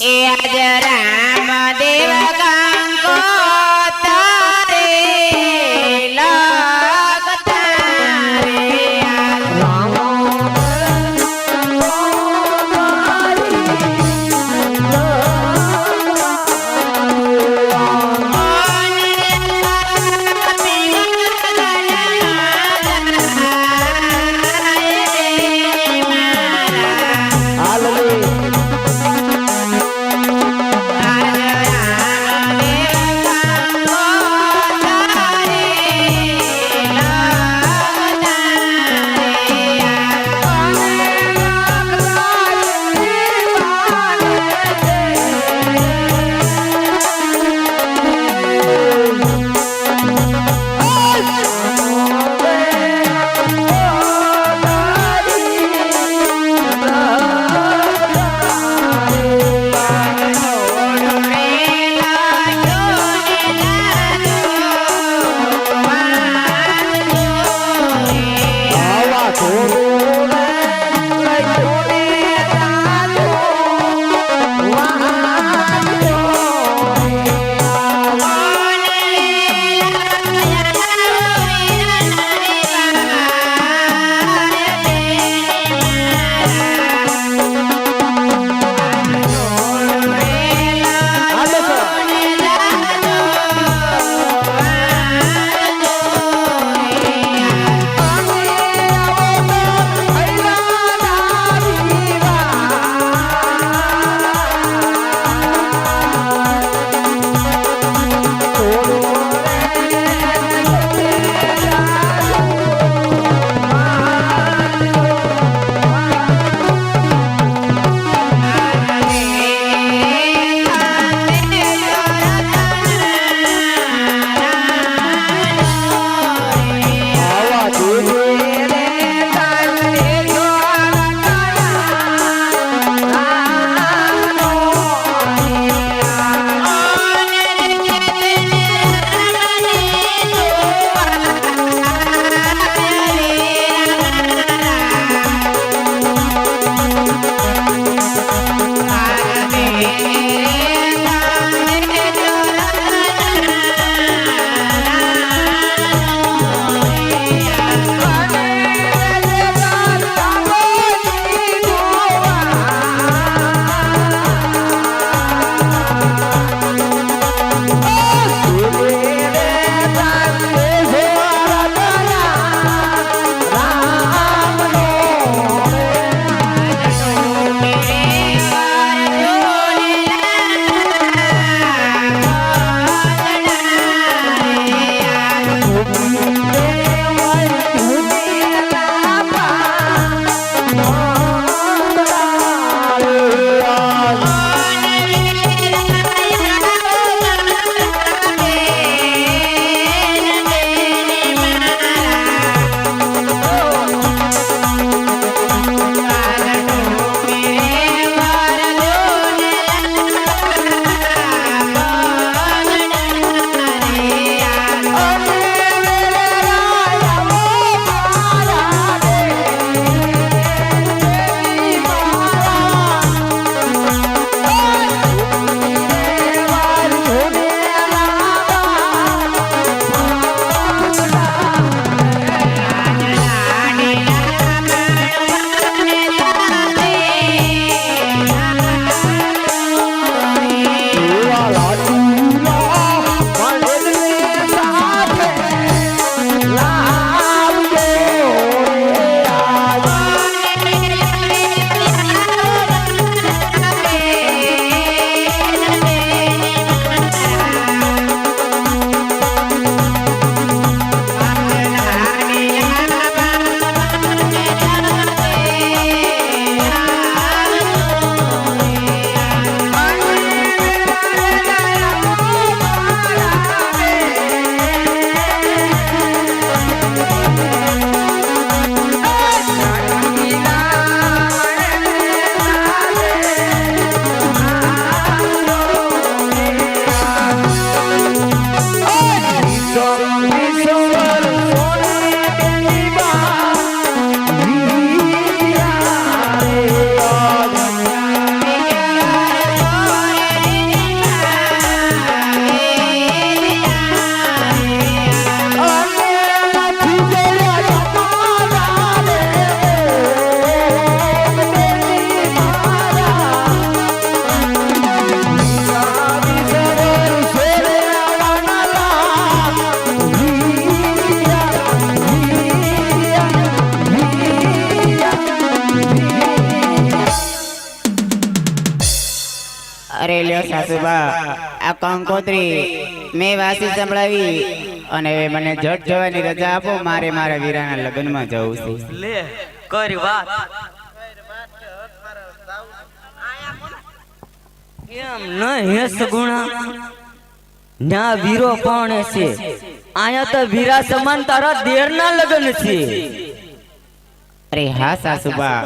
એ આજ કંકોત્રી મેં વાસી સંભળાવી અને મને જટ જવાની રજા આપો મારે મારા વીરાના લગ્નમાં જવું છે. લે કરી વાત. એમ ન હેસ ગુણા. ના વીરો કોણ છે? આયા તો વીરા સમાન તારા દેરના લગ્ન છે. અરે હા સાસુબા.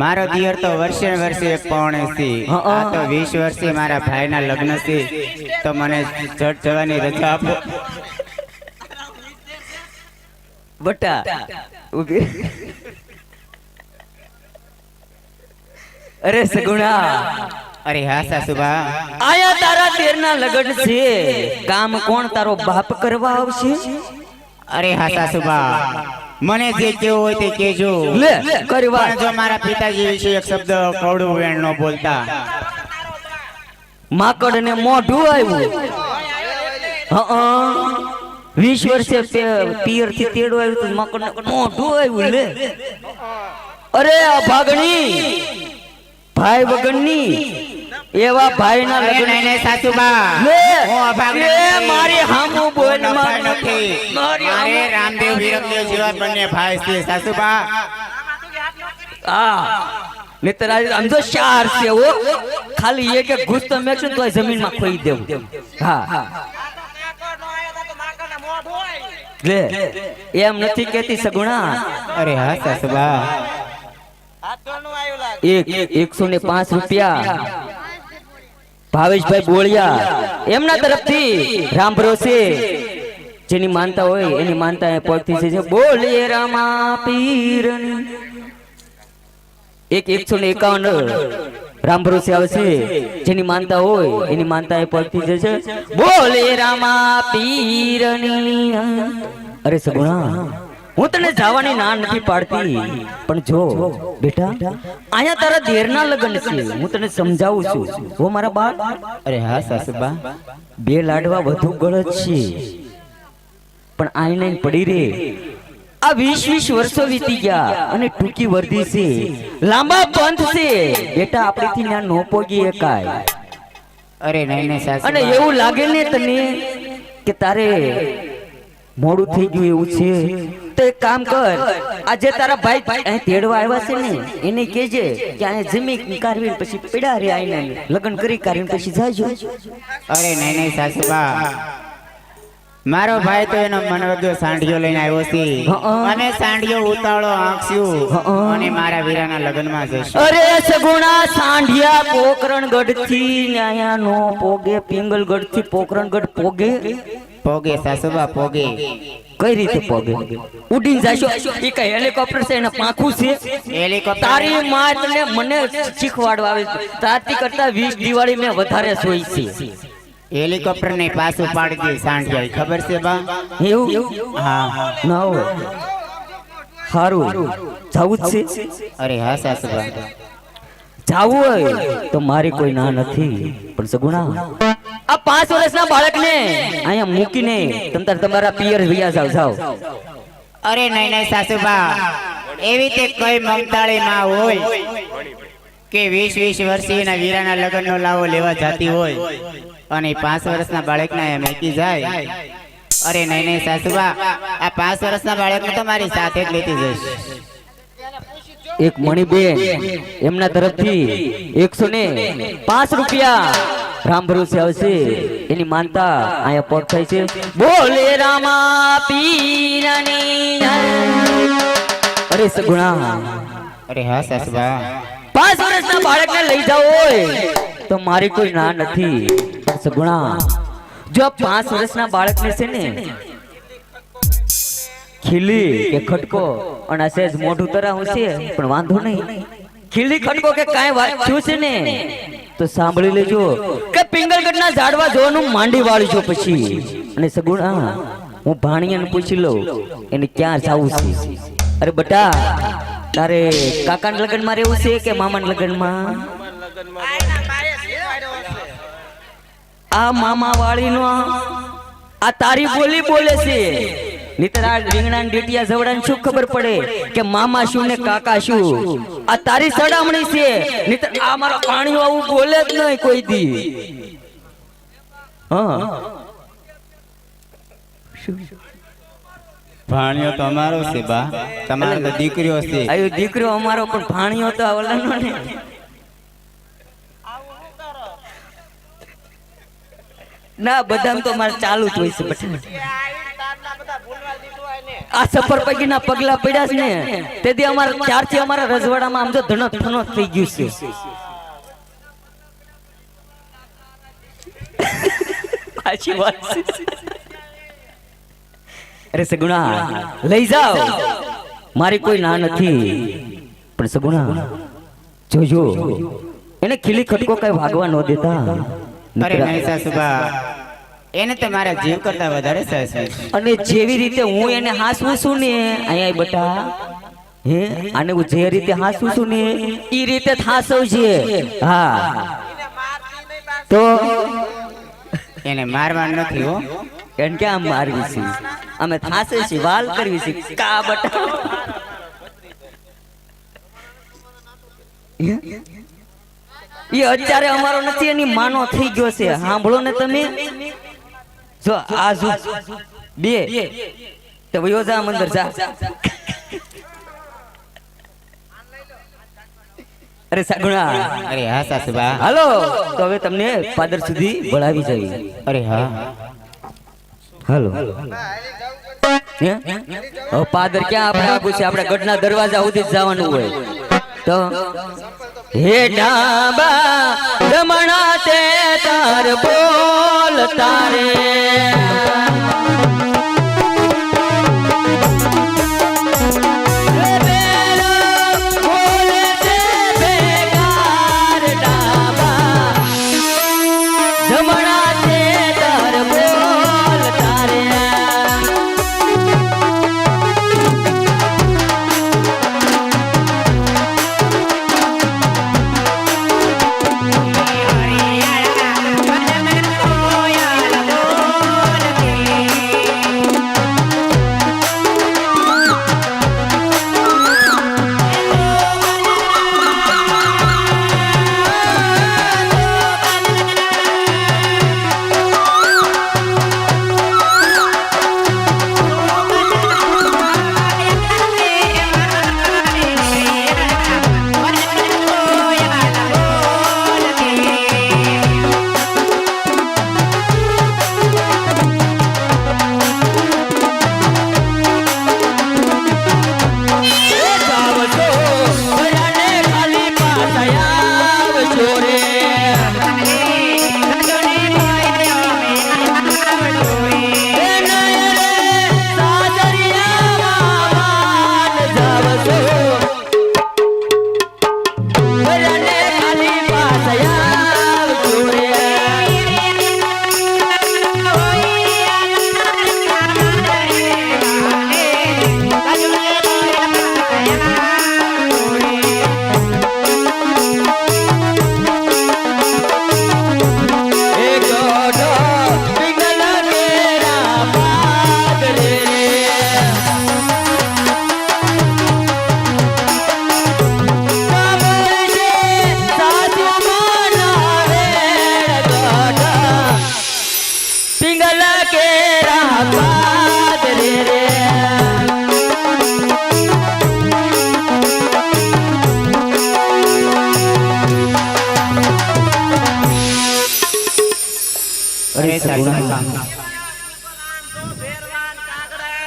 મારો દિયર તો વર્ષે વર્ષે એક પૌણે છે આ તો વીસ વર્ષે મારા ભાઈના લગ્ન છે તો મને જટ જવાની રજા આપો. બટા ઊભી. અરે સગુણા. અરે હા સાસુબા. આયા તારા દેરના લગ્ન છે. કામ કોણ તારો બાપ કરવા આવશે? અરે હા સાસુબા. મને જે કેવું હોય તે કેજો લે કરવા જો મારા પિતાજી વિશે એક શબ્દ કવડું વેણ નો બોલતા. માકડ ને મોઢું આવ્યું. હા વીસ વર્ષે પિયરથી તેડું આવ્યું તો માકડ ને મોઢું આવ્યું લે. અરે આ ભાગણી. ભાઈ વગરની. એવા ભાઈ ના લગ્ન સાસુબા. હું મારી હામુ બોલ નથી. મારી રામદેવ વિરમદેવ જેવા બંને ભાઈ છે સાસુબા. હા. નહીતર આજે આમ તો ચાર છે ઓ ખાલી એક એક ઘૂસ તો છું તો જમીન જમીનમાં ખોઈ દેવું. હા. લે એમ નથી કેતી સગુણા. અરે હા સાસુબા. એક એકસો ને પાંચ રૂપિયા. ભાવેશભાઈ બોળિયા, એમના તરફથી રામ ભરોસે. જેની માનતા હોય એની માનતા એ પડતી છે. બોલીએ રામા પીરની. એક એકસો ને એકાવન રામ ભરોસે આવશે જેની માનતા હોય એની માનતા એ પડતી છે. બોલે રામા પીરની. અરે સગુણા હું તને જવાની ના નથી પાડતી. પણ જો બેટા અહીંયા તારા દેરના લગ્ન છે. હું તને સમજાવું છું. હો મારા બાપ અરે હા સાસુબા. બે લાડવા વધુ ગળત છે. પણ આઈને પડી રે. આ વીસ વીસ વર્ષો વીતી ગયા અને ટૂંકી વર્ધી છે. લાંબા પંથ છે. બેટા આપણેથી ના નો પોગી એકાય. અરે નહીં નહીં અને એવું લાગે ને તને કે તારે મોડું થઈ ગયું એવું છે? તો એક કામ કર આજે તારા ભાઈ અહીં તેડવા આવ્યા છે ને એને કેજે કે અહીં જમી કાઢવીને પછી પીડા રે આઈને લગ્ન કરી કાઢીને પછી જાજો. અરે નહીં નહીં સાસુબા. મારો ભાઈ તો એનો મનવગ્યો સાંઢિયો લઈને આવ્યો છે. અને સાંઢિયો ઉતાળો આંખસ્યું અને મારા વીરાના લગ્નમાં જશે. અરે સગુણા સાંઢિયા પોકરણગઢથી ન્યાયા નો પોગે પિંગલગઢથી પોકરણગઢ પોગે. પોગે સાસુબા પોગે. કઈ રીતે પોગે? ઉડીને જાશો? એ કઈ હેલિકોપ્ટર છે એના પાંખું છે? હેલિકોપ્ટર તારી માં તને મને શીખવાડવા આવે છે. તારથી કરતા વીસ દિવાળી મેં વધારે સોઈ છે. હેલિકોપ્ટર ને પાછું પાડી દે સાંઢિયા ખબર છે બા? એવું? હા ના હોય. સારું જાવું જ છે. અરે હા સાસુબા. જાવું હોય તો મારી કોઈ ના નથી પણ સગુણા. આ પાંચ વર્ષના બાળકને અહીંયા મૂકીને તમ તાર તમારા પિયર ભૈયા જાવ જાવ. અરે નહીં નહીં સાસુબા એવી તે કઈ મમતાળી માં હોય કે વીસ વીસ વર્ષીયના વીરાના લગ્નનો લાવો લેવા જાતી હોય. અને પાંચ વર્ષના બાળકના અહીંયા મૂકી જાય. અરે નહીં નહીં સાસુબા આ પાંચ વર્ષના બાળકને તો મારી સાથે જ લેતી જઈશ. એક મણિબેન એમના તરફથી એકસો ને પાંચ રૂપિયા રામ ભરોસે આવશે. એની માનતા અહીંયા પોટ થાય છે. બોલે રામા પીરની અરે સગુણા. અરે હા સાસુબા. પાંચ વર્ષના બાળકને લઈ જાવ હોય તો મારી કોઈ ના નથી. સગુણા જો પાંચ વર્ષના બાળકને છે ને ખીલી કે ખટકો. અને આ સહેજ મોઢું તરાવું છે પણ વાંધો નહીં. ખીલી ખટકો કે કાંઈ વાત થયું છે ને? તો સાંભળી લેજો કે પિંગલગઢના ઝાડવા જોવાનું માંડી વાળજો પછી. અને સગુણા હું ભાણિયાને પૂછી લઉં. એને ક્યાં જાવું છે અરે બટા તારે કાકાના લગ્નમાં રહેવું છે કે મામાના લગ્નમાં? આ મામા વાળીનો આ તારી બોલી બોલે છે. નહીતર આ રીંગણા ડેટિયા જવડા શું ખબર પડે? કે મામા શું ને કાકા શું? આ તારી સડામણી છે. નહીતર આ મારો પાણી આવું બોલે જ નહીં કોઈ દી. હા. ભાણિયો તો અમારો છે બા. તમારે તો દીકરીઓ છે. આયો દીકરો અમારો પણ ભાણિયો તો ઓલાનો ને. ના બદામ તો મારે ચાલુ જ હોય છે બટા. આ સફર પૈકીના પગલા પડ્યા છે ને તેથી અમારા ચારથી અમારા રજવાડામાં આમ જો ધણક ધણક થઈ ગયું છે. સાચી વાત છે. અરે સગુણા લઈ જાઓ. મારી કોઈ ના નથી પણ સગુણા જોજો. એને ખીલી ખટકો કઈ ભાગવા ન દેતા. અરે નહીં સાસુબા. એને તો મારા જીવ કરતા વધારે સહસ અને જેવી રીતે હું એને હાસવું છું ને અહીંયા બટા હે? અને હું જે રીતે હાસું છું ને એ રીતે થાસવ છે હા. તો એને મારવાનું નથી હો. એને ક્યાં મારવી છે? અમે થાસે છે વાલ કરવી છે. કા બટા? એ અત્યારે અમારો નથી એની માનો થઈ ગયો છે. સાંભળો ને તમે. જો આ જો બે. તો વયો જા મંદર જા. અરે સાગુણા. અરે હા સાસુબા. હાલો. તો હવે તમને પાદર સુધી ભળાવી જવી અરે હા. હાલો. પાદર ક્યાં આપણે આગુ છે? આપણે ગઢના દરવાજા સુધી જવાનું હોય. તો હે ડાબા રમણા તે તાર બોલ તારે.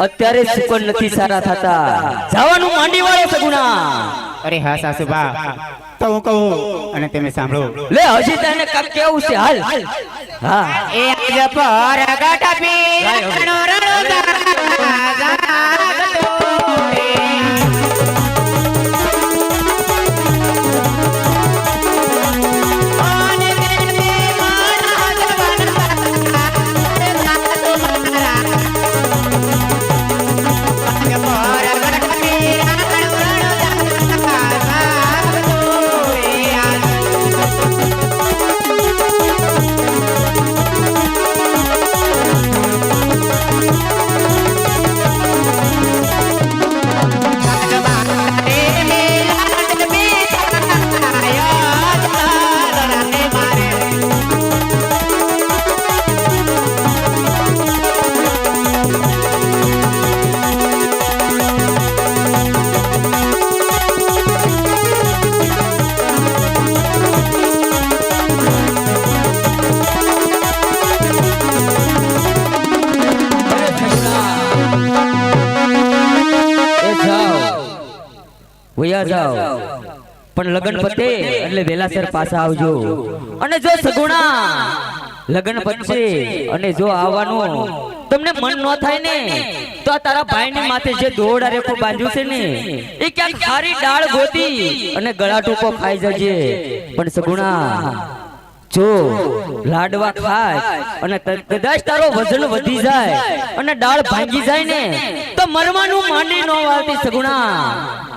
અત્યારે સુકન નથી સારા થતા. જવાનું માંડી વાળો સગુણા. અરે હા સાસુબા. તો હું કહું અને તમે સાંભળો. લે હજી તને કાક કેવું છે. હાલ. હા. એ પર ગટપી રણો રણો જાઓ. પણ લગન પતે એટલે વેલાસર પાછા આવજો. અને જો સગુણા લગન પતશે અને જો આવવાનું તમને મન ન થાય ને તો આ તારા ભાઈની માથે જે દોડા રેખો બાંધ્યું છે ને એ ક્યાંક ખારી ડાળ ગોતી અને ગળા ટૂંકો ખાઈ જજે. પણ સગુણા જો લાડવા ખાય અને કદાચ તારો વજન વધી જાય અને ડાળ ભાંગી જાય ને તો મરવાનું માની ન વાળતી સગુણા.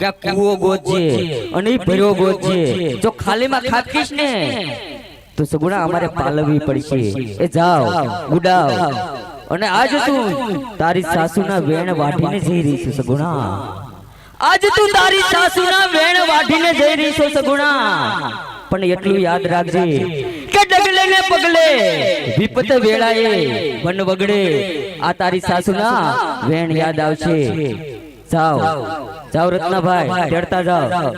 કે કુવો ગોતજે અને ભર્યો ગોતજે જો ખાલીમાં ખાપકીશ ને તો સગુણા અમારે પાલવવી પડશે. એ જાઓ ગુડાવ અને આજ તું તારી સાસુના વેણ વાઢીને જઈ રહી છું સગુણા. આજ તું તારી સાસુના વેણ વાઢીને જઈ રહી છો સગુણા. પણ એટલું યાદ રાખજે કે ડગલે ને પગલે વિપત વેળાએ વન વગડે આ તારી સાસુના વેણ યાદ આવશે. જાઓ જાઓ રત્નાભાઈ ચડતા જાઓ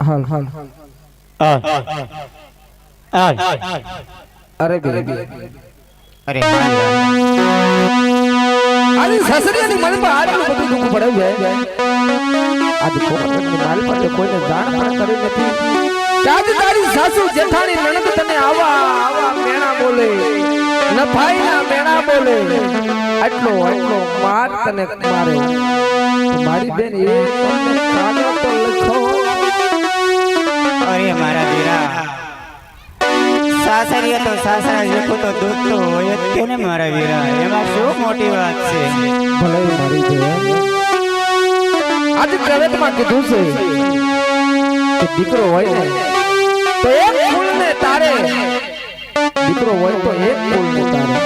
હાલ હાલ અરે બે અરે આજે સસરિયાની મનમાં આટલું બધું દુઃખ પડે છે આજે કોકરની મારી પાસે કોઈને જાણ પણ કરી નથી. આજ તારી સાસુ જેઠાણી નણંદ તને આવા આવા મેણા બોલે. ન ભાઈ ના મેણા બોલે. આટલો આટલો માર તને મારે. મારી બેન એ કાગળ તો લખો? અરે મારા વીરા સાસરીએ તો સાસરા જેટલું તો દૂધ તો હોય જ ને મારા વીરા એમાં શું મોટી વાત છે? ભલે મારી બેન આજે પ્રવેશમાં કીધું છે કે દીકરો હોય ને, તો એક ફૂલને તારે. દીકરો હોય તો એક ફૂલને તારે.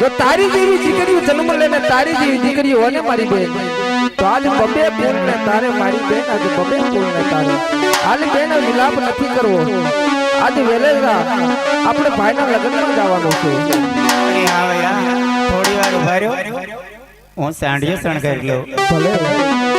જો તારી જેવી દીકરીઓ જન્મ લેને તારી જેવી દીકરી હોય ને મારી બેન, તો આજ બબે ફૂલને તારે, મારી બેન આજે બબે ફૂલને તારે. હાલ બેન વિલાપ નથી કરવો. આજે વેલેરા આપણે ભાઈના લગ્નમાં જવાનું છે. થોડી વાર ઊભા રહ્યો. હું સાંઢિયો શણગારી લઉં ભલે